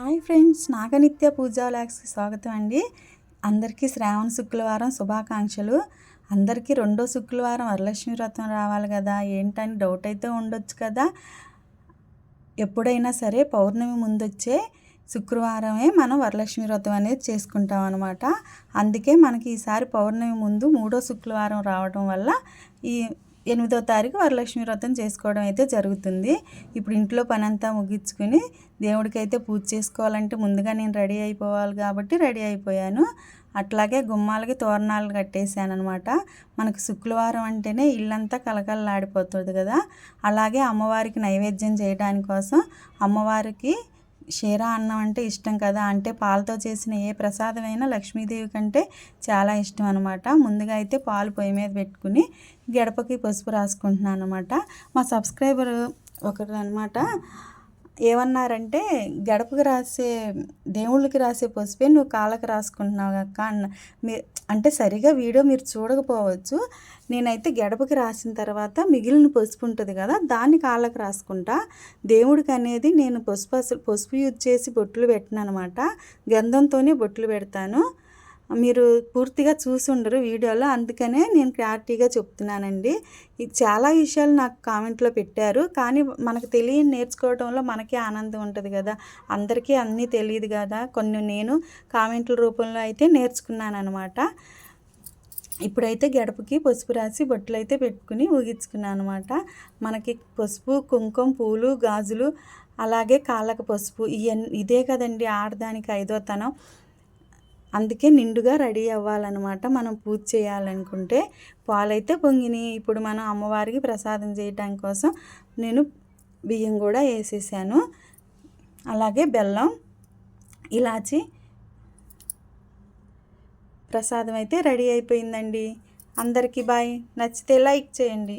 Hi friends నాగనిత్య పూజా లాక్స్కి స్వాగతం అండి. అందరికీ శ్రావణ శుక్రవారం శుభాకాంక్షలు. అందరికీ రెండో శుక్రవారం వరలక్ష్మి వ్రతం రావాలి కదా ఏంటని డౌట్ అయితే ఉండొచ్చు కదా. ఎప్పుడైనా సరే పౌర్ణమి ముందు వచ్చే శుక్రవారమే మనం వరలక్ష్మి వ్రతం అనేది చేసుకుంటాం అనమాట అందుకే మనకి ఈసారి పౌర్ణమి ముందు మూడో శుక్రవారం రావడం వల్ల ఈ ఎనిమిదో తారీఖు వరలక్ష్మి వ్రతం చేసుకోవడం అయితే జరుగుతుంది. ఇప్పుడు ఇంట్లో పని అంతా ముగించుకుని దేవుడికైతే పూజ చేసుకోవాలంటే ముందుగా నేను రెడీ అయిపోవాలి కాబట్టి రెడీ అయిపోయాను. అట్లాగే గుమ్మాలకి తోరణాలు కట్టేసాను అనమాట మనకు శుక్రవారం అంటేనే ఇల్లంతా కలకలలాడిపోతుంది కదా. అలాగే అమ్మవారికి నైవేద్యం చేయడానికి కోసం అమ్మవారికి షీరా అన్నం అంటే ఇష్టం కదా? అంటే పాలతో చేసిన ఏ ప్రసాదమైనా లక్ష్మీదేవి కంటే చాలా ఇష్టం అనమాట ముందుగా అయితే పాలు పొయ్యి మీద పెట్టుకుని గడపకి పసుపు రాసుకుంటున్నాను అనమాట మా సబ్స్క్రైబర్ ఒకరు అనమాట ఏమన్నారంటే గడపకి రాసే దేవుళ్ళకి రాసే పసుపే నువ్వు కాళ్ళకి రాసుకుంటున్నావు అక్క అన్న మీ అంటే సరిగా వీడియో మీరు చూడకపోవచ్చు. నేనైతే గడపకి రాసిన తర్వాత మిగిలిన పసుపు ఉంటుంది కదా దాన్ని కాళ్ళకి రాసుకుంటా. దేవుడికి అనేది నేను పసుపు అసలు పసుపు యూజ్ చేసి బొట్లు పెట్టిన అనమాట గంధంతోనే బొట్లు పెడతాను. మీరు పూర్తిగా చూసి ఉండరు వీడియోలో. అందుకనే నేను క్లారిటీగా చెప్తున్నానండి. చాలా విషయాలు నాకు కామెంట్లో పెట్టారు. కానీ మనకు తెలియని నేర్చుకోవడంలో మనకే ఆనందం ఉంటుంది కదా. అందరికీ అన్నీ తెలియదు కదా. కొన్ని నేను కామెంట్ల రూపంలో అయితే నేర్చుకున్నాను అనమాట ఇప్పుడైతే గడపకి పసుపు రాసి బొట్లు అయితే పెట్టుకుని ఊగించుకున్నాను అనమాట మనకి పసుపు కుంకుమ పూలు గాజులు అలాగే కాళ్ళకు పసుపు ఇవన్నీ ఇదే కదండి ఆడదానికి ఐదో తనం. అందుకే నిండుగా రెడీ అవ్వాలన్నమాట. మనం పూజ చేయాలనుకుంటే పాలైతే పొంగిని. ఇప్పుడు మనం అమ్మవారికి ప్రసాదం చేయటం కోసం నేను బియ్యం కూడా వేసేసాను. అలాగే బెల్లం ఇలాచి ప్రసాదం అయితే రెడీ అయిపోయిందండి. అందరికీ బాయ్. నచ్చితే లైక్ చేయండి.